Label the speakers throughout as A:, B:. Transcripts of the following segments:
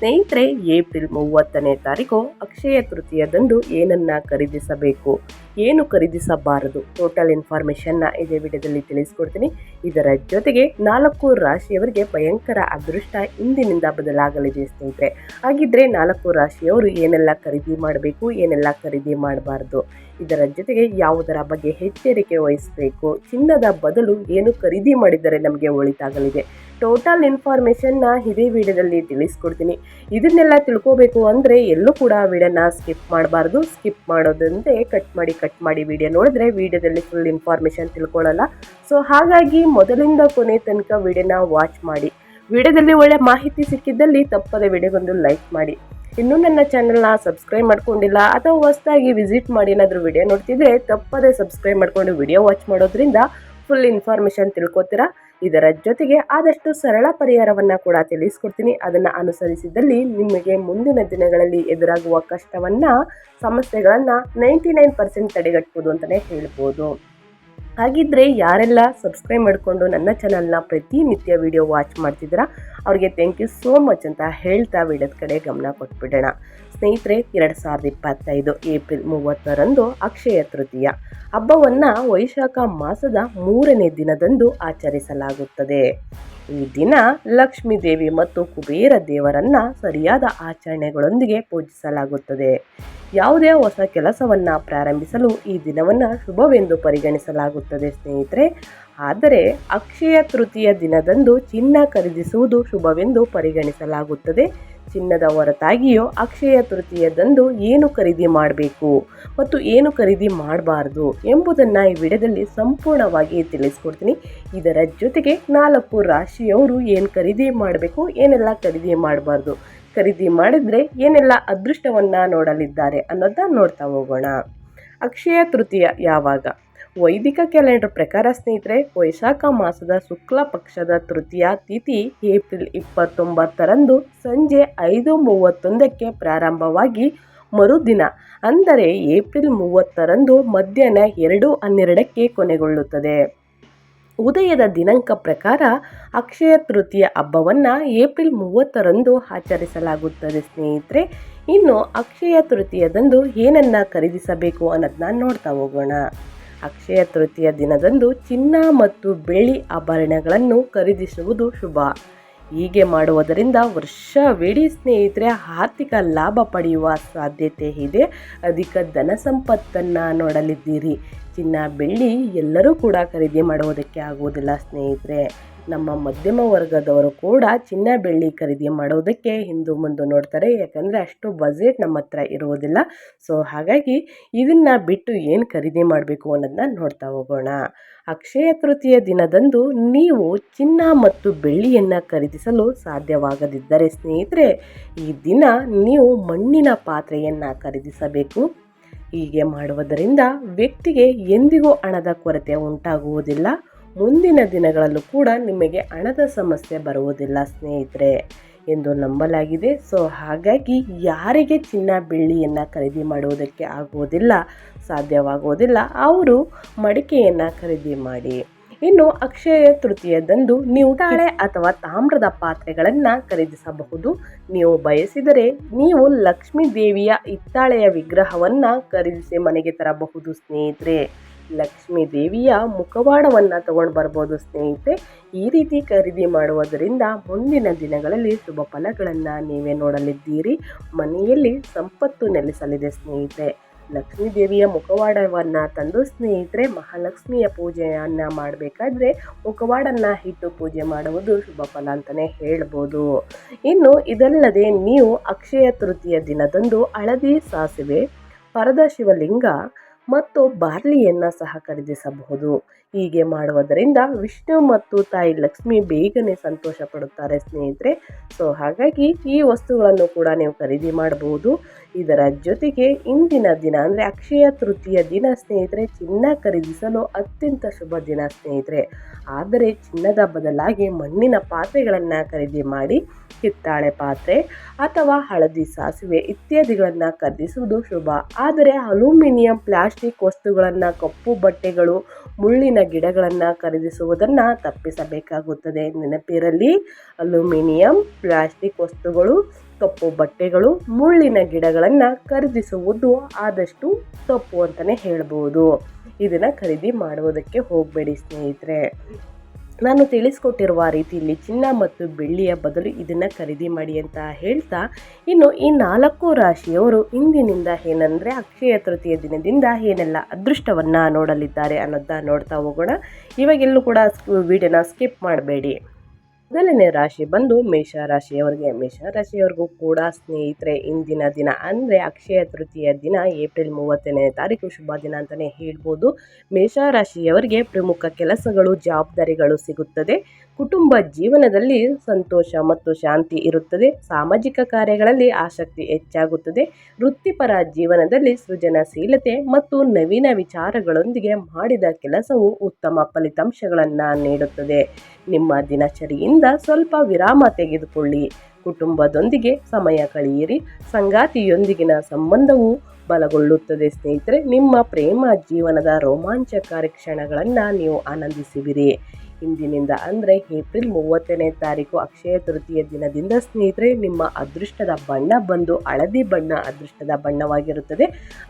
A: ಸ್ನೇಹಿತರೆ, ಏಪ್ರಿಲ್ ಮೂವತ್ತನೇ ತಾರೀಕು ಅಕ್ಷಯ ತೃತೀಯದಂದು ಏನನ್ನ ಖರೀದಿಸಬೇಕು, ಏನು ಖರೀದಿಸಬಾರದು? ಟೋಟಲ್ ಇನ್ಫಾರ್ಮೇಷನ್ನ ಇದೇ ವಿಡಿಯೋದಲ್ಲಿ ತಿಳಿಸ್ಕೊಡ್ತೀನಿ. ಇದರ ಜೊತೆಗೆ ನಾಲ್ಕು ರಾಶಿಯವರಿಗೆ ಭಯಂಕರ ಅದೃಷ್ಟ ಇಂದಿನಿಂದ ಬದಲಾಗಲಿದೆ ಸ್ನೇಹಿತರೆ. ಹಾಗಿದ್ರೆ ನಾಲ್ಕು ರಾಶಿಯವರು ಏನೆಲ್ಲ ಖರೀದಿ ಮಾಡಬೇಕು, ಏನೆಲ್ಲ ಖರೀದಿ ಮಾಡಬಾರ್ದು? ಇದರ ಜೊತೆಗೆ ಯಾವುದರ ಬಗ್ಗೆ ಎಚ್ಚರಿಕೆ ವಹಿಸಬೇಕು? ಚಿನ್ನದ ಬದಲು ಏನು ಖರೀದಿ ಮಾಡಿದರೆ ನಮಗೆ ಒಳಿತಾಗಲಿದೆ? ಟೋಟಲ್ ಇನ್ಫಾರ್ಮೇಷನ್ನ ಇದೇ ವಿಡಿಯೋದಲ್ಲಿ ತಿಳಿಸ್ಕೊಡ್ತೀನಿ. ಇದನ್ನೆಲ್ಲ ತಿಳ್ಕೋಬೇಕು ಅಂದರೆ ಎಲ್ಲೂ ಕೂಡ ವೀಡಿಯೋನ ಸ್ಕಿಪ್ ಮಾಡಬಾರ್ದು. ಸ್ಕಿಪ್ ಮಾಡೋದಂತೆ ಕಟ್ ಮಾಡಿ ಕಟ್ ಮಾಡಿ ವಿಡಿಯೋ ನೋಡಿದ್ರೆ ವಿಡಿಯೋದಲ್ಲಿ ಫುಲ್ ಇನ್ಫಾರ್ಮೇಷನ್ ತಿಳ್ಕೊಳ್ಳಲ್ಲ. ಸೊ ಹಾಗಾಗಿ ಮೊದಲಿಂದ ಕೊನೆ ತನಕ ವಿಡಿಯೋನ ವಾಚ್ ಮಾಡಿ. ವಿಡಿಯೋದಲ್ಲಿ ಒಳ್ಳೆ ಮಾಹಿತಿ ಸಿಕ್ಕಿದ್ದಲ್ಲಿ ತಪ್ಪದೆ ವಿಡಿಯೋಗೊಂದು ಲೈಕ್ ಮಾಡಿ. ಇನ್ನೂ ನನ್ನ ಚಾನಲ್ನ ಸಬ್ಸ್ಕ್ರೈಬ್ ಮಾಡ್ಕೊಂಡಿಲ್ಲ ಅಥವಾ ಹೊಸದಾಗಿ ವಿಸಿಟ್ ಮಾಡಿ ಏನಾದರೂ ವಿಡಿಯೋ ನೋಡ್ತಿದ್ರೆ ತಪ್ಪದೆ ಸಬ್ಸ್ಕ್ರೈಬ್ ಮಾಡ್ಕೊಂಡು ವಿಡಿಯೋ ವಾಚ್ ಮಾಡೋದ್ರಿಂದ ಫುಲ್ ಇನ್ಫಾರ್ಮೇಷನ್ ತಿಳ್ಕೊತೀರಾ? ಇದರ ಜೊತೆಗೆ ಆದಷ್ಟು ಸರಳ ಪರಿಹಾರವನ್ನು ಕೂಡ ತಿಳಿಸ್ಕೊಡ್ತೀನಿ. ಅದನ್ನು ಅನುಸರಿಸಿದಲ್ಲಿ ನಿಮಗೆ ಮುಂದಿನ ದಿನಗಳಲ್ಲಿ ಎದುರಾಗುವ ಕಷ್ಟವನ್ನು, ಸಮಸ್ಯೆಗಳನ್ನು ನೈಂಟಿ ನೈನ್ ಪರ್ಸೆಂಟ್ ತಡೆಗಟ್ಬೋದು ಅಂತಲೇ ಹೇಳ್ಬೋದು. ಹಾಗಿದ್ರೆ ಯಾರೆಲ್ಲ ಸಬ್ಸ್ಕ್ರೈಬ್ ಮಾಡಿಕೊಂಡು ನನ್ನ ಚಾನಲ್ನ ಪ್ರತಿನಿತ್ಯ ವಿಡಿಯೋ ವಾಚ್ ಮಾಡ್ತಿದ್ದೀರಾ? ಅವ್ರಿಗೆ ಥ್ಯಾಂಕ್ ಯು ಸೋ ಮಚ್ ಅಂತ ಹೇಳ್ತಾ ವಿಡದ ಕಡೆ ಗಮನ ಕೊಟ್ಬಿಡೋಣ. ಸ್ನೇಹಿತರೆ, ಎರಡು ಸಾವಿರದ ಇಪ್ಪತ್ತೈದು ಏಪ್ರಿಲ್ ಮೂವತ್ತರಂದು ಅಕ್ಷಯ ತೃತೀಯ. ಹಬ್ಬವನ್ನು ವೈಶಾಖ ಮಾಸದ ಮೂರನೇ ದಿನದಂದು ಆಚರಿಸಲಾಗುತ್ತದೆ. ಈ ದಿನ ಲಕ್ಷ್ಮೀ ದೇವಿ ಮತ್ತು ಕುಬೇರ ದೇವರನ್ನ ಸರಿಯಾದ ಆಚರಣೆಗಳೊಂದಿಗೆ ಪೂಜಿಸಲಾಗುತ್ತದೆ. ಯಾವುದೇ ಹೊಸ ಕೆಲಸವನ್ನು ಪ್ರಾರಂಭಿಸಲು ಈ ದಿನವನ್ನು ಶುಭವೆಂದು ಪರಿಗಣಿಸಲಾಗುತ್ತದೆ ಸ್ನೇಹಿತರೆ. ಆದರೆ ಅಕ್ಷಯ ತೃತೀಯ ದಿನದಂದು ಚಿನ್ನ ಖರೀದಿಸುವುದು ಶುಭವೆಂದು ಪರಿಗಣಿಸಲಾಗುತ್ತದೆ. ಚಿನ್ನದ ಹೊರತಾಗಿಯೂ ಅಕ್ಷಯ ತೃತೀಯದಂದು ಏನು ಖರೀದಿ ಮಾಡಬೇಕು ಮತ್ತು ಏನು ಖರೀದಿ ಮಾಡಬಾರ್ದು ಎಂಬುದನ್ನು ಈ ವಿಡಿಯೋದಲ್ಲಿ ಸಂಪೂರ್ಣವಾಗಿ ತಿಳಿಸ್ಕೊಡ್ತೀನಿ. ಇದರ ಜೊತೆಗೆ ನಾಲ್ಕು ರಾಶಿಯವರು ಏನು ಖರೀದಿ ಮಾಡಬೇಕು, ಏನೆಲ್ಲ ಖರೀದಿ ಮಾಡಬಾರ್ದು, ಖರೀದಿ ಮಾಡಿದರೆ ಏನೆಲ್ಲ ಅದೃಷ್ಟವನ್ನು ನೋಡಲಿದ್ದಾರೆ ಅನ್ನೋದನ್ನ ನೋಡ್ತಾ ಹೋಗೋಣ. ಅಕ್ಷಯ ತೃತೀಯ ಯಾವಾಗ? ವೈದಿಕ ಕ್ಯಾಲೆಂಡರ್ ಪ್ರಕಾರ ಸ್ನೇಹಿತರೆ, ವೈಶಾಖ ಮಾಸದ ಶುಕ್ಲ ಪಕ್ಷದ ತೃತೀಯ ತಿಥಿ ಏಪ್ರಿಲ್ ಇಪ್ಪತ್ತೊಂಬತ್ತರಂದು ಸಂಜೆ ಐದು ಮೂವತ್ತೊಂದಕ್ಕೆ ಪ್ರಾರಂಭವಾಗಿ ಮರುದಿನ, ಅಂದರೆ ಏಪ್ರಿಲ್ ಮೂವತ್ತರಂದು ಮಧ್ಯಾಹ್ನ ಎರಡು ಹನ್ನೆರಡಕ್ಕೆ ಕೊನೆಗೊಳ್ಳುತ್ತದೆ. ಉದಯದ ದಿನಾಂಕ ಪ್ರಕಾರ ಅಕ್ಷಯ ತೃತೀಯ ಹಬ್ಬವನ್ನು ಏಪ್ರಿಲ್ ಮೂವತ್ತರಂದು ಆಚರಿಸಲಾಗುತ್ತದೆ ಸ್ನೇಹಿತರೆ. ಇನ್ನು ಅಕ್ಷಯ ತೃತೀಯದಂದು ಏನನ್ನ ಖರೀದಿಸಬೇಕು ಅನ್ನೋದನ್ನ ನೋಡ್ತಾ ಹೋಗೋಣ. ಅಕ್ಷಯ ತೃತೀಯ ದಿನದಂದು ಚಿನ್ನ ಮತ್ತು ಬೆಳ್ಳಿ ಆಭರಣಗಳನ್ನು ಖರೀದಿಸುವುದು ಶುಭ. ಹೀಗೆ ಮಾಡುವುದರಿಂದ ವರ್ಷವಿಡೀ ಸ್ನೇಹಿತರೆ ಆರ್ಥಿಕ ಲಾಭ ಪಡೆಯುವ ಸಾಧ್ಯತೆ ಇದೆ. ಅಧಿಕ ಧನ ಸಂಪತ್ತನ್ನು ನೋಡಲಿದ್ದೀರಿ. ಚಿನ್ನ, ಬೆಳ್ಳಿ ಎಲ್ಲರೂ ಕೂಡ ಖರೀದಿ ಮಾಡುವುದಕ್ಕೆ ಆಗುವುದಿಲ್ಲ ಸ್ನೇಹಿತರೆ. ನಮ್ಮ ಮಧ್ಯಮ ವರ್ಗದವರು ಕೂಡ ಚಿನ್ನ ಬೆಳ್ಳಿ ಖರೀದಿ ಮಾಡೋದಕ್ಕೆ ಹಿಂದು ಮುಂದೆ ನೋಡ್ತಾರೆ, ಯಾಕಂದರೆ ಅಷ್ಟು ಬಜೆಟ್ ನಮ್ಮ ಹತ್ರ ಇರುವುದಿಲ್ಲ. ಸೊ ಹಾಗಾಗಿ ಇದನ್ನು ಬಿಟ್ಟು ಏನು ಖರೀದಿ ಮಾಡಬೇಕು ಅನ್ನೋದನ್ನ ನೋಡ್ತಾ ಹೋಗೋಣ. ಅಕ್ಷಯ ತೃತೀಯ ದಿನದಂದು ನೀವು ಚಿನ್ನ ಮತ್ತು ಬೆಳ್ಳಿಯನ್ನು ಖರೀದಿಸಲು ಸಾಧ್ಯವಾಗದಿದ್ದರೆ ಸ್ನೇಹಿತರೆ, ಈ ದಿನ ನೀವು ಮಣ್ಣಿನ ಪಾತ್ರೆಯನ್ನು ಖರೀದಿಸಬೇಕು. ಹೀಗೆ ಮಾಡುವುದರಿಂದ ವ್ಯಕ್ತಿಗೆ ಎಂದಿಗೂ ಹಣದ ಕೊರತೆ ಉಂಟಾಗುವುದಿಲ್ಲ. ಮುಂದಿನ ದಿನಗಳಲ್ಲೂ ಕೂಡ ನಿಮಗೆ ಹಣದ ಸಮಸ್ಯೆ ಬರುವುದಿಲ್ಲ, ಸ್ನೇಹಿತರೆ, ಎಂದು ನಂಬಲಾಗಿದೆ. ಸೊ, ಹಾಗಾಗಿ ಯಾರಿಗೆ ಚಿನ್ನ ಬೆಳ್ಳಿಯನ್ನು ಖರೀದಿ ಮಾಡುವುದಕ್ಕೆ ಆಗುವುದಿಲ್ಲ, ಸಾಧ್ಯವಾಗುವುದಿಲ್ಲ, ಅವರು ಮಡಿಕೆಯನ್ನು ಖರೀದಿ ಮಾಡಿ. ಇನ್ನು ಅಕ್ಷಯ ತೃತೀಯದಂದು ನೀವು ತಾಳೆ ಅಥವಾ ತಾಮ್ರದ ಪಾತ್ರೆಗಳನ್ನು ಖರೀದಿಸಬಹುದು. ನೀವು ಬಯಸಿದರೆ ನೀವು ಲಕ್ಷ್ಮೀ ದೇವಿಯ ಹಿತ್ತಾಳೆಯ ವಿಗ್ರಹವನ್ನು ಖರೀದಿಸಿ ಮನೆಗೆ ತರಬಹುದು, ಸ್ನೇಹಿತರೆ. ಲಕ್ಷ್ಮೀ ದೇವಿಯ ಮುಖವಾಡವನ್ನು ತಗೊಂಡು ಬರ್ಬೋದು ಸ್ನೇಹಿತೆ ಈ ರೀತಿ ಖರೀದಿ ಮಾಡುವುದರಿಂದ ಮುಂದಿನ ದಿನಗಳಲ್ಲಿ ಶುಭ ಫಲಗಳನ್ನು ನೀವೇ ನೋಡಲಿದ್ದೀರಿ. ಮನೆಯಲ್ಲಿ ಸಂಪತ್ತು ನೆಲೆಸಲಿದೆ ಸ್ನೇಹಿತೆ ಲಕ್ಷ್ಮೀ ದೇವಿಯ ಮುಖವಾಡವನ್ನು ತಂದು ಸ್ನೇಹಿತರೆ, ಮಹಾಲಕ್ಷ್ಮಿಯ ಪೂಜೆಯನ್ನು ಮಾಡಬೇಕಾದ್ರೆ ಮುಖವಾಡನ್ನು ಇಟ್ಟು ಪೂಜೆ ಮಾಡುವುದು ಶುಭ ಫಲ ಅಂತಲೇ ಹೇಳ್ಬೋದು. ಇನ್ನು ಇದಲ್ಲದೆ ನೀವು ಅಕ್ಷಯ ತೃತೀಯ ದಿನದಂದು ಹಳದಿ ಸಾಸಿವೆ, ಪರದ ಶಿವಲಿಂಗ ಮತ್ತು ಬಾರ್ಲಿಯನ್ನು ಸಹ ಖರೀದಿಸಬಹುದು. ಹೀಗೆ ಮಾಡುವುದರಿಂದ ವಿಷ್ಣು ಮತ್ತು ತಾಯಿ ಲಕ್ಷ್ಮಿ ಬೇಗನೆ ಸಂತೋಷ ಪಡುತ್ತಾರೆ ಸ್ನೇಹಿತರೆ. ಸೊ ಹಾಗಾಗಿ ಈ ವಸ್ತುಗಳನ್ನು ಕೂಡ ನೀವು ಖರೀದಿ ಮಾಡಬಹುದು. ಇದರ ಜೊತೆಗೆ ಇಂದಿನ ದಿನ ಅಂದರೆ ಅಕ್ಷಯ ತೃತೀಯ ದಿನ ಸ್ನೇಹಿತರೆ, ಚಿನ್ನ ಖರೀದಿಸಲು ಅತ್ಯಂತ ಶುಭ ದಿನ ಸ್ನೇಹಿತರೆ. ಆದರೆ ಚಿನ್ನದ ಬದಲಾಗಿ ಮಣ್ಣಿನ ಪಾತ್ರೆಗಳನ್ನು ಖರೀದಿ ಮಾಡಿ ಕಿತ್ತಾಳೆ ಪಾತ್ರೆ ಅಥವಾ ಹಳದಿ ಸಾಸಿವೆ ಇತ್ಯಾದಿಗಳನ್ನು ಖರೀದಿಸುವುದು ಶುಭ. ಆದರೆ ಅಲ್ಯೂಮಿನಿಯಂ ಪ್ಲಾಸ್ಟಿಕ್ ವಸ್ತುಗಳನ್ನು ಕಪ್ಪು ಬಟ್ಟೆಗಳು, ಮುಳ್ಳಿನ ಗಿಡಗಳನ್ನು ಖರೀದಿಸುವುದನ್ನು ತಪ್ಪಿಸಬೇಕಾಗುತ್ತದೆ. ನೆನಪಿರಲಿ, ಅಲ್ಯೂಮಿನಿಯಂ, ಪ್ಲಾಸ್ಟಿಕ್ ವಸ್ತುಗಳು, ಕಪ್ಪು ಬಟ್ಟೆಗಳು, ಮುಳ್ಳಿನ ಗಿಡಗಳನ್ನು ಖರೀದಿಸುವುದು ಆದಷ್ಟು ತಪ್ಪು ಅಂತಲೇ ಹೇಳ್ಬೋದು. ಇದನ್ನು ಖರೀದಿ ಮಾಡುವುದಕ್ಕೆ ಹೋಗಬೇಡಿ ಸ್ನೇಹಿತರೆ. ನಾನು ತಿಳಿಸ್ಕೊಟ್ಟಿರುವ ರೀತಿಯಲ್ಲಿ ಚಿನ್ನ ಮತ್ತು ಬೆಳ್ಳಿಯ ಬದಲು ಇದನ್ನು ಖರೀದಿ ಮಾಡಿ ಅಂತ ಹೇಳ್ತಾ, ಇನ್ನು ಈ ನಾಲ್ಕು ರಾಶಿಯವರು ಇಂದಿನಿಂದ ಏನಂದರೆ ಅಕ್ಷಯ ತೃತೀಯ ದಿನದಿಂದ ಏನೆಲ್ಲ ಅದೃಷ್ಟವನ್ನು ನೋಡಲಿದ್ದಾರೆ ಅನ್ನೋದನ್ನ ನೋಡ್ತಾ ಹೋಗೋಣ. ಇವಾಗೆಲ್ಲೂ ಕೂಡ ವಿಡಿಯೋನ ಸ್ಕಿಪ್ ಮಾಡಬೇಡಿ. ಮೊದಲನೇ ರಾಶಿ ಬಂದು ಮೇಷ ರಾಶಿಯವರಿಗೆ ಮೇಷ ರಾಶಿಯವರಿಗೂ ಕೂಡ ಸ್ನೇಹಿತರೆ, ಇಂದಿನ ದಿನ ಅಂದರೆ ಅಕ್ಷಯ ತೃತೀಯ ದಿನ, ಏಪ್ರಿಲ್ ಮೂವತ್ತನೇ ತಾರೀಕು ಶುಭ ದಿನ ಅಂತಲೇ ಹೇಳ್ಬೋದು. ಮೇಷ ರಾಶಿಯವರಿಗೆ ಪ್ರಮುಖ ಕೆಲಸಗಳು, ಜವಾಬ್ದಾರಿಗಳು ಸಿಗುತ್ತದೆ. ಕುಟುಂಬ ಜೀವನದಲ್ಲಿ ಸಂತೋಷ ಮತ್ತು ಶಾಂತಿ ಇರುತ್ತದೆ. ಸಾಮಾಜಿಕ ಕಾರ್ಯಗಳಲ್ಲಿ ಆಸಕ್ತಿ ಹೆಚ್ಚಾಗುತ್ತದೆ. ವೃತ್ತಿಪರ ಜೀವನದಲ್ಲಿ ಸೃಜನಶೀಲತೆ ಮತ್ತು ನವೀನ ವಿಚಾರಗಳೊಂದಿಗೆ ಮಾಡಿದ ಕೆಲಸವು ಉತ್ತಮ ಫಲಿತಾಂಶಗಳನ್ನು ನೀಡುತ್ತದೆ. ನಿಮ್ಮ ದಿನಚರಿಯಿಂದ ಸ್ವಲ್ಪ ವಿರಾಮ ತೆಗೆದುಕೊಳ್ಳಿ. ಕುಟುಂಬದೊಂದಿಗೆ ಸಮಯ ಕಳೆಯಿರಿ. ಸಂಗಾತಿಯೊಂದಿಗಿನ ಸಂಬಂಧವು ಬಲಗೊಳ್ಳುತ್ತದೆ ಸ್ನೇಹಿತರೆ. ನಿಮ್ಮ ಪ್ರೇಮ, ಜೀವನದ ರೋಮಾಂಚಕಾರಿ ಕ್ಷಣಗಳನ್ನು ನೀವು ಆನಂದಿಸುವಿರಿ. ಇಂದಿನಿಂದ ಅಂದರೆ ಏಪ್ರಿಲ್ ಮೂವತ್ತನೇ ತಾರೀಕು ಅಕ್ಷಯ ತೃತೀಯ ದಿನದಿಂದ ಸ್ನೇಹಿತರೆ, ನಿಮ್ಮ ಅದೃಷ್ಟದ ಬಣ್ಣ ಬಂದು ಹಳದಿ ಬಣ್ಣ ಅದೃಷ್ಟದ ಬಣ್ಣವಾಗಿರುತ್ತದೆ.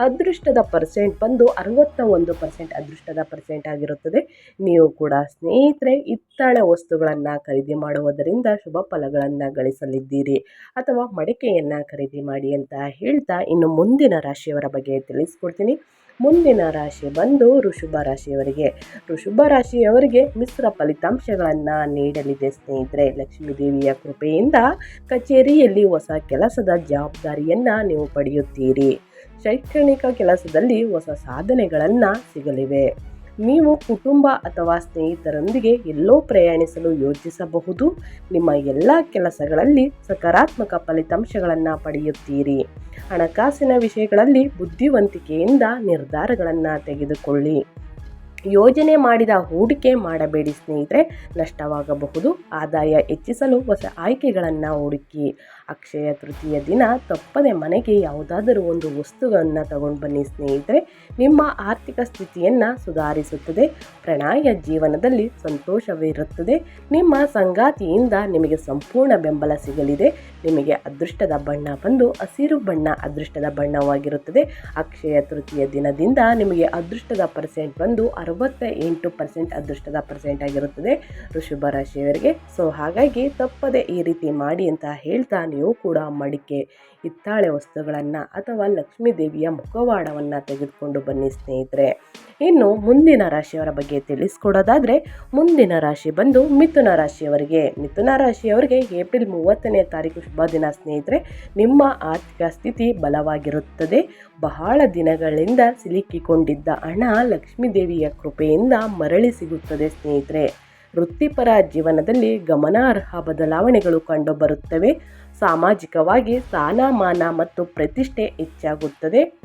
A: ಅದೃಷ್ಟದ ಪರ್ಸೆಂಟ್ ಬಂದು ಅರವತ್ತ ಒಂದು ಪರ್ಸೆಂಟ್ ಅದೃಷ್ಟದ ಪರ್ಸೆಂಟ್ ಆಗಿರುತ್ತದೆ. ನೀವು ಕೂಡ ಸ್ನೇಹಿತರೆ ಇತ್ತಳೆ ವಸ್ತುಗಳನ್ನು ಖರೀದಿ ಮಾಡುವುದರಿಂದ ಶುಭ ಫಲಗಳನ್ನು ಗಳಿಸಲಿದ್ದೀರಿ ಅಥವಾ ಮಡಿಕೆಯನ್ನು ಖರೀದಿ ಮಾಡಿ ಅಂತ ಹೇಳ್ತಾ ಇನ್ನು ಮುಂದಿನ ರಾಶಿಯವರ ಬಗ್ಗೆ ತಿಳಿಸ್ಕೊಡ್ತೀನಿ. ಮುಂದಿನ ರಾಶಿ ಬಂದು ಋಷಭ ರಾಶಿಯವರಿಗೆ. ಋಷಭ ರಾಶಿಯವರಿಗೆ ಮಿಶ್ರ ಫಲಿತಾಂಶಗಳನ್ನು ನೀಡಲಿದೆ ಸ್ನೇಹಿತರೆ. ಲಕ್ಷ್ಮೀ ದೇವಿಯ ಕೃಪೆಯಿಂದ ಕಚೇರಿಯಲ್ಲಿ ಹೊಸ ಕೆಲಸದ ಜವಾಬ್ದಾರಿಯನ್ನು ನೀವು ಪಡೆಯುತ್ತೀರಿ. ಶೈಕ್ಷಣಿಕ ಕೆಲಸದಲ್ಲಿ ಹೊಸ ಸಾಧನೆಗಳನ್ನು ಸಿಗಲಿವೆ. ನೀವು ಕುಟುಂಬ ಅಥವಾ ಸ್ನೇಹಿತರೊಂದಿಗೆ ಎಲ್ಲೋ ಪ್ರಯಾಣಿಸಲು ಯೋಚಿಸಬಹುದು. ನಿಮ್ಮ ಎಲ್ಲ ಕೆಲಸಗಳಲ್ಲಿ ಸಕಾರಾತ್ಮಕ ಫಲಿತಾಂಶಗಳನ್ನು ಪಡೆಯುತ್ತೀರಿ. ಹಣಕಾಸಿನ ವಿಷಯಗಳಲ್ಲಿ ಬುದ್ಧಿವಂತಿಕೆಯಿಂದ ನಿರ್ಧಾರಗಳನ್ನು ತೆಗೆದುಕೊಳ್ಳಿ. ಯೋಜನೆ ಮಾಡಿದ ಹೂಡಿಕೆ ಮಾಡಬೇಡಿ ಸ್ನೇಹಿತರೆ, ನಷ್ಟವಾಗಬಹುದು. ಆದಾಯ ಹೆಚ್ಚಿಸಲು ಹೊಸ ಆಯ್ಕೆಗಳನ್ನು ಹುಡುಕಿ. ಅಕ್ಷಯ ತೃತೀಯ ದಿನ ತಪ್ಪದೆ ಮನೆಗೆ ಯಾವುದಾದರೂ ಒಂದು ವಸ್ತುಗಳನ್ನು ತಗೊಂಡು ಬನ್ನಿ ಸ್ನೇಹಿತರೆ. ನಿಮ್ಮ ಆರ್ಥಿಕ ಸ್ಥಿತಿಯನ್ನು ಸುಧಾರಿಸುತ್ತದೆ. ಪ್ರಣಾಯ ಜೀವನದಲ್ಲಿ ಸಂತೋಷವಿರುತ್ತದೆ. ನಿಮ್ಮ ಸಂಗಾತಿಯಿಂದ ನಿಮಗೆ ಸಂಪೂರ್ಣ ಬೆಂಬಲ ಸಿಗಲಿದೆ. ನಿಮಗೆ ಅದೃಷ್ಟದ ಬಣ್ಣ ಬಂದು ಹಸಿರು ಬಣ್ಣ ಅದೃಷ್ಟದ ಬಣ್ಣವಾಗಿರುತ್ತದೆ. ಅಕ್ಷಯ ತೃತೀಯ ದಿನದಿಂದ ನಿಮಗೆ ಅದೃಷ್ಟದ ಪರ್ಸೆಂಟ್ ಬಂದು ಅರವತ್ತ ಎಂಟು ಪರ್ಸೆಂಟ್ ಅದೃಷ್ಟದ ಪರ್ಸೆಂಟ್ ಆಗಿರುತ್ತದೆ. ಋಷಭ ರಾಶಿಯವರಿಗೆ, ಸೊ ಹಾಗಾಗಿ ತಪ್ಪದೆ ಈ ರೀತಿ ಮಾಡಿ ಅಂತ ಹೇಳ್ತಾ ನೀವು ಕೂಡ ಮಡಿಕೆ. ಹಿತ್ತಾಳೆ ವಸ್ತುಗಳನ್ನು ಅಥವಾ ಲಕ್ಷ್ಮೀ ದೇವಿಯ ಮುಖವಾಡವನ್ನು ತೆಗೆದುಕೊಂಡು ಬನ್ನಿ ಸ್ನೇಹಿತರೆ. ಇನ್ನು ಮುಂದಿನ ರಾಶಿಯವರ ಬಗ್ಗೆ ತಿಳಿಸ್ಕೊಡೋದಾದರೆ, ಮುಂದಿನ ರಾಶಿ ಬಂದು ಮಿಥುನ ರಾಶಿಯವರಿಗೆ. ಮಿಥುನ ರಾಶಿಯವರಿಗೆ ಏಪ್ರಿಲ್ ಮೂವತ್ತನೇ ತಾರೀಕು ಶುಭ ದಿನ ಸ್ನೇಹಿತರೆ. ನಿಮ್ಮ ಆರ್ಥಿಕ ಸ್ಥಿತಿ ಬಲವಾಗಿರುತ್ತದೆ. ಬಹಳ ದಿನಗಳಿಂದ ಸಿಲುಕಿಕೊಂಡಿದ್ದ ಹಣ ಲಕ್ಷ್ಮೀ ದೇವಿಯ ಕೃಪೆಯಿಂದ ಮರಳಿ ಸಿಗುತ್ತದೆ ಸ್ನೇಹಿತರೆ. ವೃತ್ತಿಪರ ಜೀವನದಲ್ಲಿ ಗಮನಾರ್ಹ ಬದಲಾವಣೆಗಳು ಕಂಡುಬರುತ್ತವೆ. ಸಾಮಾಜಿಕವಾಗಿ ಸ್ಥಾನಮಾನ ಮತ್ತು ಪ್ರತಿಷ್ಠೆ ಹೆಚ್ಚಾಗುತ್ತದೆ.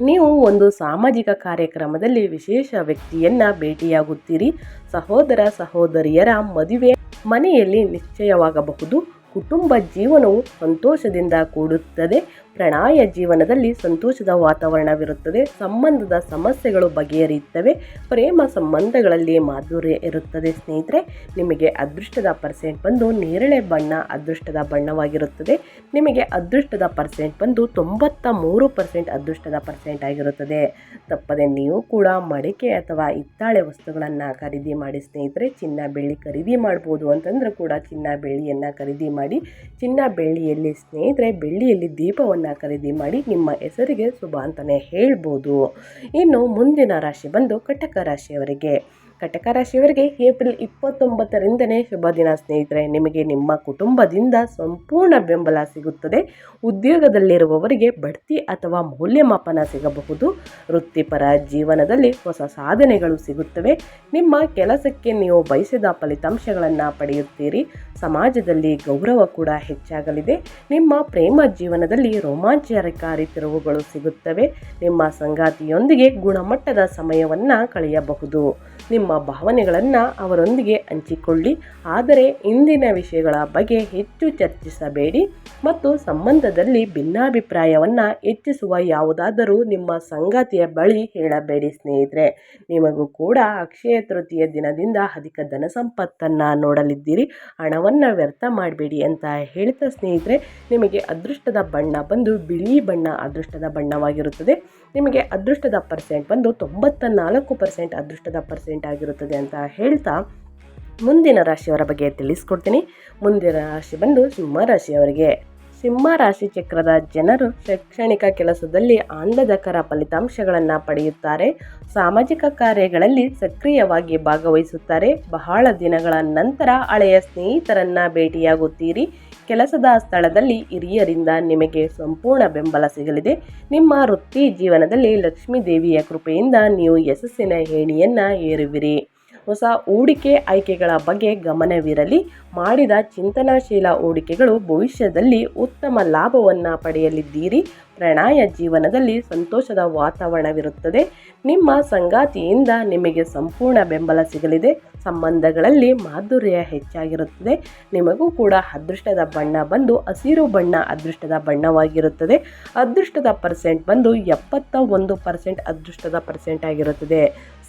A: ನೀವು ಒಂದು ಸಾಮಾಜಿಕ ಕಾರ್ಯಕ್ರಮದಲ್ಲಿ ವಿಶೇಷ ವ್ಯಕ್ತಿಯನ್ನು ಭೇಟಿಯಾಗುತ್ತೀರಿ. ಸಹೋದರ ಸಹೋದರಿಯರ ಮದುವೆ ಮನೆಯಲ್ಲಿ ನಿಶ್ಚಯವಾಗಬಹುದು. ಕುಟುಂಬ ಜೀವನವು ಸಂತೋಷದಿಂದ ಕೂಡುತ್ತದೆ. ಪ್ರಣಾಯ ಜೀವನದಲ್ಲಿ ಸಂತೋಷದ ವಾತಾವರಣವಿರುತ್ತದೆ. ಸಂಬಂಧದ ಸಮಸ್ಯೆಗಳು ಬಗೆಹರಿಯುತ್ತವೆ. ಪ್ರೇಮ ಸಂಬಂಧಗಳಲ್ಲಿ ಮಾಧುರ್ಯ ಇರುತ್ತದೆ. ಸ್ನೇಹಿತರೆ, ನಿಮಗೆ ಅದೃಷ್ಟದ ಪರ್ಸೆಂಟ್ ಬಂದು ನೇರಳೆ ಬಣ್ಣ ಅದೃಷ್ಟದ ಬಣ್ಣವಾಗಿರುತ್ತದೆ. ನಿಮಗೆ ಅದೃಷ್ಟದ ಪರ್ಸೆಂಟ್ ಬಂದು ತೊಂಬತ್ತ ಮೂರು ಪರ್ಸೆಂಟ್ ಅದೃಷ್ಟದ ಪರ್ಸೆಂಟ್ ಆಗಿರುತ್ತದೆ. ತಪ್ಪದೆ ನೀವು ಕೂಡ ಮಡಿಕೆ ಅಥವಾ ಹಿತ್ತಾಳೆ ವಸ್ತುಗಳನ್ನು ಖರೀದಿ ಮಾಡಿ ಸ್ನೇಹಿತರೆ, ಚಿನ್ನ ಬೆಳ್ಳಿ ಖರೀದಿ ಮಾಡ್ಬೋದು ಅಂತಂದ್ರೆ ಕೂಡ ಚಿನ್ನ ಬೆಳ್ಳಿಯನ್ನು ಖರೀದಿ ಮಾಡಿ, ಚಿನ್ನ ಬೆಳ್ಳಿಯಲ್ಲಿ ಸ್ನೇಹಿತರೆ, ಬೆಳ್ಳಿಯಲ್ಲಿ ದೀಪವನ್ನು ಖರೀದಿ ಮಾಡಿ ನಿಮ್ಮ ಹೆಸರಿಗೆ ಶುಭ ಅಂತಲೇ ಹೇಳ್ಬೋದು. ಇನ್ನು ಮುಂದಿನ ರಾಶಿ ಬಂದು ಕಟಕ ರಾಶಿಯವರಿಗೆ. ಕಟಕ ರಾಶಿಯವರಿಗೆ ಏಪ್ರಿಲ್ ಇಪ್ಪತ್ತೊಂಬತ್ತರಿಂದನೇ ಶುಭ ದಿನ ಸ್ನೇಹಿತರೆ. ನಿಮಗೆ ನಿಮ್ಮ ಕುಟುಂಬದಿಂದ ಸಂಪೂರ್ಣ ಬೆಂಬಲ ಸಿಗುತ್ತದೆ. ಉದ್ಯೋಗದಲ್ಲಿರುವವರಿಗೆ ಬಡ್ತಿ ಅಥವಾ ಮೌಲ್ಯಮಾಪನ ಸಿಗಬಹುದು. ವೃತ್ತಿಪರ ಜೀವನದಲ್ಲಿ ಹೊಸ ಸಾಧನೆಗಳು ಸಿಗುತ್ತವೆ. ನಿಮ್ಮ ಕೆಲಸಕ್ಕೆ ನೀವು ಬಯಸಿದ ಫಲಿತಾಂಶಗಳನ್ನು ಪಡೆಯುತ್ತೀರಿ. ಸಮಾಜದಲ್ಲಿ ಗೌರವ ಕೂಡ ಹೆಚ್ಚಾಗಲಿದೆ. ನಿಮ್ಮ ಪ್ರೇಮ ಜೀವನದಲ್ಲಿ ರೋಮಾಂಚಕಾರಿ ತಿರುವುಗಳು ಸಿಗುತ್ತವೆ. ನಿಮ್ಮ ಸಂಗಾತಿಯೊಂದಿಗೆ ಗುಣಮಟ್ಟದ ಸಮಯವನ್ನು ಕಳೆಯಬಹುದು. ನಿಮ್ಮ ಭಾವನೆಗಳನ್ನು ಅವರೊಂದಿಗೆ ಹಂಚಿಕೊಳ್ಳಿ. ಆದರೆ ಇಂದಿನ ವಿಷಯಗಳ ಬಗ್ಗೆ ಹೆಚ್ಚು ಚರ್ಚಿಸಬೇಡಿ ಮತ್ತು ಸಂಬಂಧದಲ್ಲಿ ಭಿನ್ನಾಭಿಪ್ರಾಯವನ್ನು ಹೆಚ್ಚಿಸುವ ಯಾವುದಾದರೂ ನಿಮ್ಮ ಸಂಗಾತಿಯ ಬಳಿ ಹೇಳಬೇಡಿ ಸ್ನೇಹಿತರೆ. ನಿಮಗೂ ಕೂಡ ಅಕ್ಷಯ ತೃತೀಯ ದಿನದಿಂದ ಅಧಿಕ ಧನ ಸಂಪತ್ತನ್ನು ನೋಡಲಿದ್ದೀರಿ. ಹಣವನ್ನು ವ್ಯರ್ಥ ಮಾಡಬೇಡಿ ಅಂತ ಹೇಳ್ತಾ ಸ್ನೇಹಿತರೆ, ನಿಮಗೆ ಅದೃಷ್ಟದ ಬಣ್ಣ ಬಂದು ಬಿಳಿ ಬಣ್ಣ ಅದೃಷ್ಟದ ಬಣ್ಣವಾಗಿರುತ್ತದೆ. ನಿಮಗೆ ಅದೃಷ್ಟದ ಪರ್ಸೆಂಟ್ ಬಂದು ತೊಂಬತ್ತ ನಾಲ್ಕು ಪರ್ಸೆಂಟ್ ಅದೃಷ್ಟದ ಪರ್ಸೆಂಟ್ ಆಗಿರುತ್ತದೆ ಅಂತ ಹೇಳ್ತಾ ಮುಂದಿನ ರಾಶಿಯವರ ಬಗ್ಗೆ ತಿಳಿಸ್ಕೊಡ್ತೀನಿ. ಮುಂದಿನ ರಾಶಿ ಬಂದು ಸಿಂಹ ರಾಶಿಯವರಿಗೆ. ಸಿಂಹ ರಾಶಿ ಚಕ್ರದ ಜನರು ಶೈಕ್ಷಣಿಕ ಕೆಲಸದಲ್ಲಿ ಆನಂದಕರ ಫಲಿತಾಂಶಗಳನ್ನು ಪಡೆಯುತ್ತಾರೆ. ಸಾಮಾಜಿಕ ಕಾರ್ಯಗಳಲ್ಲಿ ಸಕ್ರಿಯವಾಗಿ ಭಾಗವಹಿಸುತ್ತಾರೆ. ಬಹಳ ದಿನಗಳ ನಂತರ ಹಳೆಯ ಸ್ನೇಹಿತರನ್ನು ಭೇಟಿಯಾಗುತ್ತೀರಿ. ಕೆಲಸದ ಸ್ಥಳದಲ್ಲಿ ಹಿರಿಯರಿಂದ ನಿಮಗೆ ಸಂಪೂರ್ಣ ಬೆಂಬಲ ಸಿಗಲಿದೆ. ನಿಮ್ಮ ವೃತ್ತಿ ಜೀವನದಲ್ಲಿ ಲಕ್ಷ್ಮೀ ದೇವಿಯ ಕೃಪೆಯಿಂದ ನೀವು ಯಶಸ್ಸಿನ ಏಣಿಯನ್ನು ಏರುವಿರಿ ಹೊಸ ಹೂಡಿಕೆ ಆಯ್ಕೆಗಳ ಬಗ್ಗೆ ಗಮನವಿರಲಿ. ಮಾಡಿದ ಚಿಂತನಾಶೀಲ ಹೂಡಿಕೆಗಳು ಭವಿಷ್ಯದಲ್ಲಿ ಉತ್ತಮ ಲಾಭವನ್ನು ಪಡೆಯಲಿದ್ದೀರಿ. ಪ್ರಣಯ ಜೀವನದಲ್ಲಿ ಸಂತೋಷದ ವಾತಾವರಣವಿರುತ್ತದೆ. ನಿಮ್ಮ ಸಂಗಾತಿಯಿಂದ ನಿಮಗೆ ಸಂಪೂರ್ಣ ಬೆಂಬಲ ಸಿಗಲಿದೆ. ಸಂಬಂಧಗಳಲ್ಲಿ ಮಾಧುರ್ಯ ಹೆಚ್ಚಾಗಿರುತ್ತದೆ. ನಿಮಗೂ ಕೂಡ ಅದೃಷ್ಟದ ಬಣ್ಣ ಬಂದು ಹಸಿರು ಬಣ್ಣ ಅದೃಷ್ಟದ ಬಣ್ಣವಾಗಿರುತ್ತದೆ. ಅದೃಷ್ಟದ ಪರ್ಸೆಂಟ್ ಬಂದು ಎಪ್ಪತ್ತ ಒಂದು ಪರ್ಸೆಂಟ್ ಅದೃಷ್ಟದ ಪರ್ಸೆಂಟ್ ಆಗಿರುತ್ತದೆ.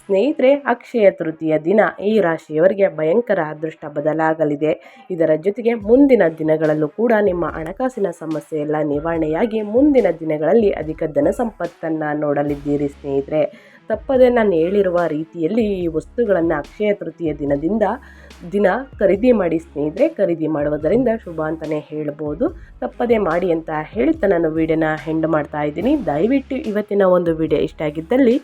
A: ಸ್ನೇಹಿತರೆ, ಅಕ್ಷಯ ತೃತೀಯ ದಿನ ಈ ರಾಶಿಯವರಿಗೆ ಭಯಂಕರ ಅದೃಷ್ಟ ಬದಲಾಗಲಿದೆ. ಇದರ ಜೊತೆಗೆ ಮುಂದಿನ ದಿನಗಳಲ್ಲೂ ಕೂಡ ನಿಮ್ಮ ಹಣಕಾಸಿನ ಸಮಸ್ಯೆ ಎಲ್ಲ ನಿವಾರಣೆಯಾಗಿ ಮುಂದಿನ ದಿನಗಳಲ್ಲಿ ಅಧಿಕ ಧನ ಸಂಪತ್ತನ್ನು ನೋಡಲಿದ್ದೀರಿ ಸ್ನೇಹಿತರೆ. ತಪ್ಪದೆ ನಾನು ಹೇಳಿರುವ ರೀತಿಯಲ್ಲಿ ಈ ವಸ್ತುಗಳನ್ನು ಅಕ್ಷಯ ತೃತೀಯ ದಿನದಿಂದ ದಿನ ಖರೀದಿ ಮಾಡಿ ಸ್ನೇಹಿತರೆ, ಖರೀದಿ ಮಾಡುವುದರಿಂದ ಶುಭ ಅಂತಲೇ ಹೇಳ್ಬೋದು. ತಪ್ಪದೆ ಮಾಡಿ ಅಂತ ಹೇಳುತ್ತಾ ನಾನು ವಿಡಿಯೋನ ಹೆಂಡ್ ಮಾಡ್ತಾ ಇದ್ದೀನಿ. ದಯವಿಟ್ಟು ಇವತ್ತಿನ ಒಂದು ವಿಡಿಯೋ ಇಷ್ಟ ಆಗಿದ್ದಲ್ಲಿ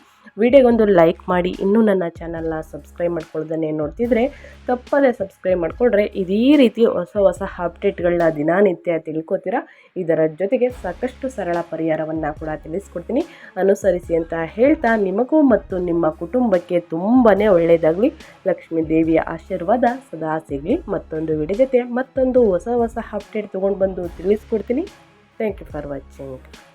A: ವಿಡಿಯೋಗೊಂದು ಲೈಕ್ ಮಾಡಿ. ಇನ್ನೂ ನನ್ನ ಚಾನಲ್ನ ಸಬ್ಸ್ಕ್ರೈಬ್ ಮಾಡ್ಕೊಳ್ಳೋದನ್ನೇ ನೋಡ್ತಿದ್ರೆ ತಪ್ಪದೇ ಸಬ್ಸ್ಕ್ರೈಬ್ ಮಾಡಿಕೊಂಡ್ರೆ ಇದೇ ರೀತಿ ಹೊಸ ಹೊಸ ಅಪ್ಡೇಟ್ಗಳನ್ನ ದಿನನಿತ್ಯ ತಿಳ್ಕೊತೀರಾ? ಇದರ ಜೊತೆಗೆ ಸಾಕಷ್ಟು ಸರಳ ಪರಿಹಾರವನ್ನು ಕೂಡ ತಿಳಿಸ್ಕೊಡ್ತೀನಿ. ಅನುಸರಿಸಿ ಅಂತ ಹೇಳ್ತಾ ನಿಮಗೂ ಮತ್ತು ನಿಮ್ಮ ಕುಟುಂಬಕ್ಕೆ ತುಂಬಾ ಒಳ್ಳೆಯದಾಗಲಿ ಲಕ್ಷ್ಮೀ ದೇವಿಯ ಆಶೀರ್ವಾದ ಸದಾ ಸಿಗಲಿ. ಮತ್ತೊಂದು ವಿಡಿಯೋ ಜೊತೆ ಮತ್ತೊಂದು ಹೊಸ ಹೊಸ ಅಪ್ಡೇಟ್ ತೊಗೊಂಡು ಬಂದು ತಿಳಿಸ್ಕೊಡ್ತೀನಿ. Thank you for watching